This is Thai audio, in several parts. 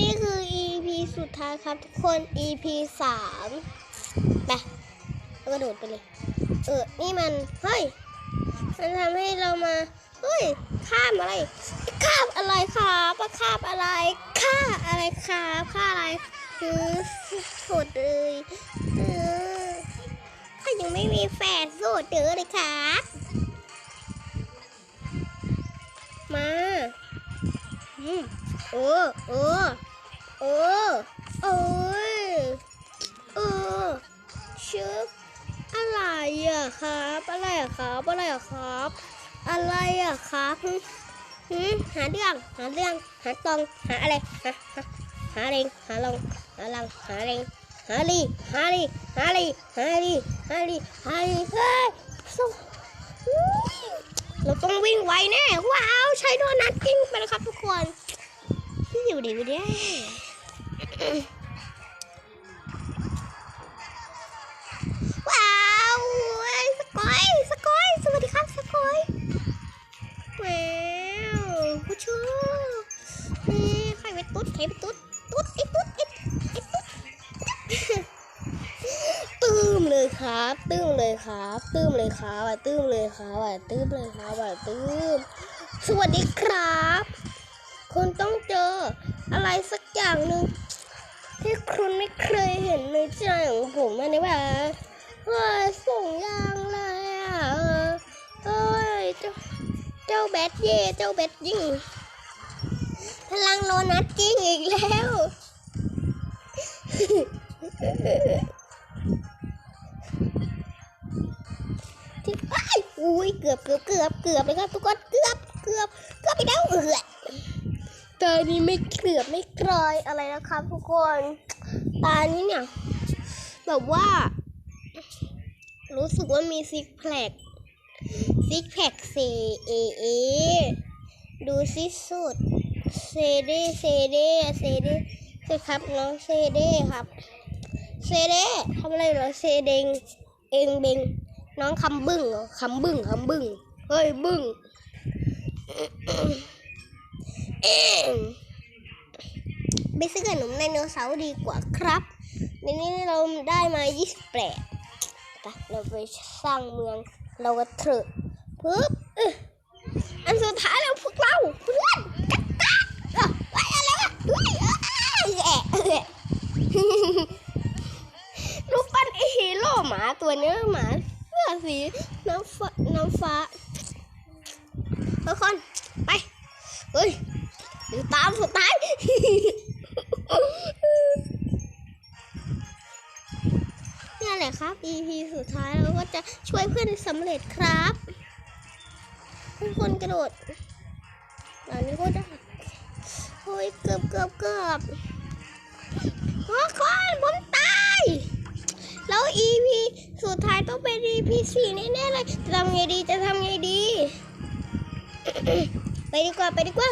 นี่คือ EP สุดท้ายครับทุกคน EP สามไปแล้วก็โดดไปเลย เออ นี่มัน เฮ้ย มันทำให้เรามา เฮ้ย ข้ามอะไร ข้ามอะไรครับว่าข้ามอะไรค่าอะไรครับค่าอะไรคือโสดเลยเออข้ายังไม่มีแฟนโสดเด้อเลยครับมา อืม โอ้โอ้โอ้โอ้ยโอ้ชึบอะไรอะครับ อะไรอะครับ อะไรอะครับ อะไรอะครับหึหึหาเรื่อง หาเรื่อง หาตอง หาอะไรหาหา หาเรงหาลง หาลัง หาเรงหาลีหาลีหาลีหาลีหาลีหาลีเฮ้ยส่งอุ๊ยเราต้องวิ่งไวแน่ ว้าว ใช้โดนัทกิ้งไปแล้วครับทุกคน ที่อยู่ดีวิดีว้าวสกอยสกอยสวัสดีครับสกอยว้าวผู้ชมใครไปตุ๊ดใครไปตุ๊ดตุ๊ดไอ้ตุ๊ดไอ้ไอ้ตุ๊ดตื้มเลยครับตื้มเลยครับตื้มเลยครับตื้มเลยครับตื้มเลยครับตื้มสวัสดีครับ อะไรสักอย่างหนึ่งที่คุณไม่เคยเห็นในใจของผมอันนี้แบบเฮ้ยส่งยางเลยอะเอ้ยเจ้าเจ้าแบทเย่เจ้าแบทยิงพลังโลนัทกิ้งอีกแล้วที่ไอ้ายอุ้ยเกือบเกือบเกือบเกือบเลยครับทุกคนเกือบเกือบเกือบไปแล้วเออ ตานี้ไม่เกือบไม่กลอยอะไรนะครับทุกคนตานี้เนี่ยแบบว่า รู้สึกว่ามีซิกแพคซิกแพคเซเอเอดูซิสุดเซเดเซเดเซเดใช่ครับน้องเซเดครับเซเดทำอะไรเหรอเซเดงเองเบงน้องคำบึ้งเหรอคำบึ้งคำบึ้งเฮ้ยบึ้ง ไปซื้อขนมไดโนเสาร์ดีกว่าครับทีนี้เราได้มา 28ปเราไปสร้างเมืองเราก็เถอะปึ๊บอันสุดท้ายแล้วพวกเราเพื่อนกันตาเอ้ยเอ้ยอะไรวะเฮ้ยเอ้ยแอะแอะรูปปั้นไอฮีโร่หมาตัวเนื้อหมาเสื้อสีน้ำฟ้าน้ำฟ้าทุกคน EP สุดท้ายเราก็จะช่วยเพื่อนสำเร็จครับทุกคนกระโดดอันนี้ก็ได้เฮ้ยเกือบเกือบเกือบทุกคนผมตาย แล้ว EP สุดท้ายต้องเป็น EP สี่แน่ๆเลย จะทำไงดีจะทำไงดี ไปดีกว่าไปดีกว่า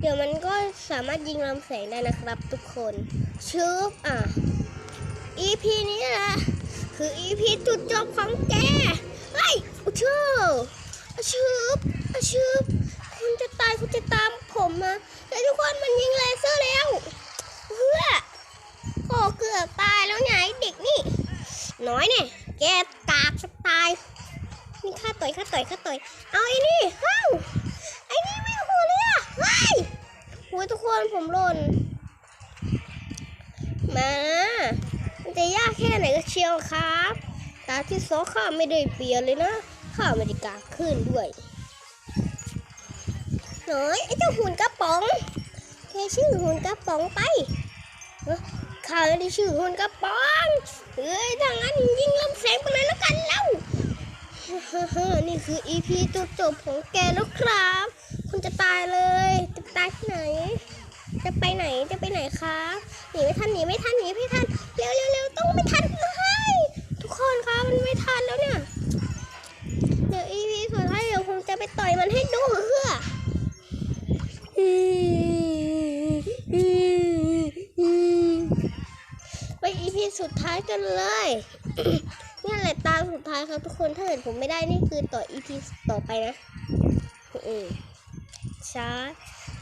เดี๋ยวมันก็สามารถยิงลำแสงได้นะครับทุกคนชืบอะ EP นี้นะคือ EP จุดจบของแกเฮ้ยอุชูอุชืบอุชืบคุณจะตายคุณจะตามผมมาเฮ้ทุกคนมันยิงเลเซอร์แล้วเพื่อโอ้เกือบตายแล้วไงเด็กนี่ น้อยเนี่ยแกกากจะตายนี่ข้าต่อยข้าต่อยข้าต่อยเอาไอ้นี่เฮ้าไอ้นี่ไม่หัวเลยอะเฮ้ยโอ้ยทุกคนผมหล่นมา จะยากแค่ไหนก็เชียวครับ ตาที่สองข้าไม่ได้เปลี่ยนเลยนะ ข้าไม่ได้กาขึ้นด้วยน้อยไอ้เจ้าหุ่นกระป๋อง แค่ชื่อหุ่นกระป๋องไปข้าไม่ได้ชื่อหุ่นกระป๋องเฮ้ยถ้างั้นยิงลำแสงไปเลยแล้วกันเล่านี่คือ EP จุดจบของแกแล้วครับ คุณจะตายเลย จะตายที่ไหน จะไปไหน จะไปไหนครับ หนีไม่ทัน หนีไม่ทัน หนีไม่ทัน เร็ว สุดท้ายกันเลยนี่แหละตาสุดท้ายครับทุกคนถ้าเกิดผมไม่ได้นี่คือต่ออีพีต่อไปนะช้า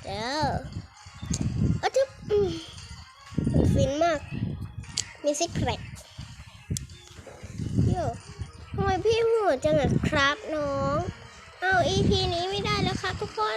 แล้วอะทึบฟินมาก มีซิกแพคโยทำไมพี่หัวจังอะครับน้อง เอาอีพีนี้ไม่ได้แล้วครับทุกคน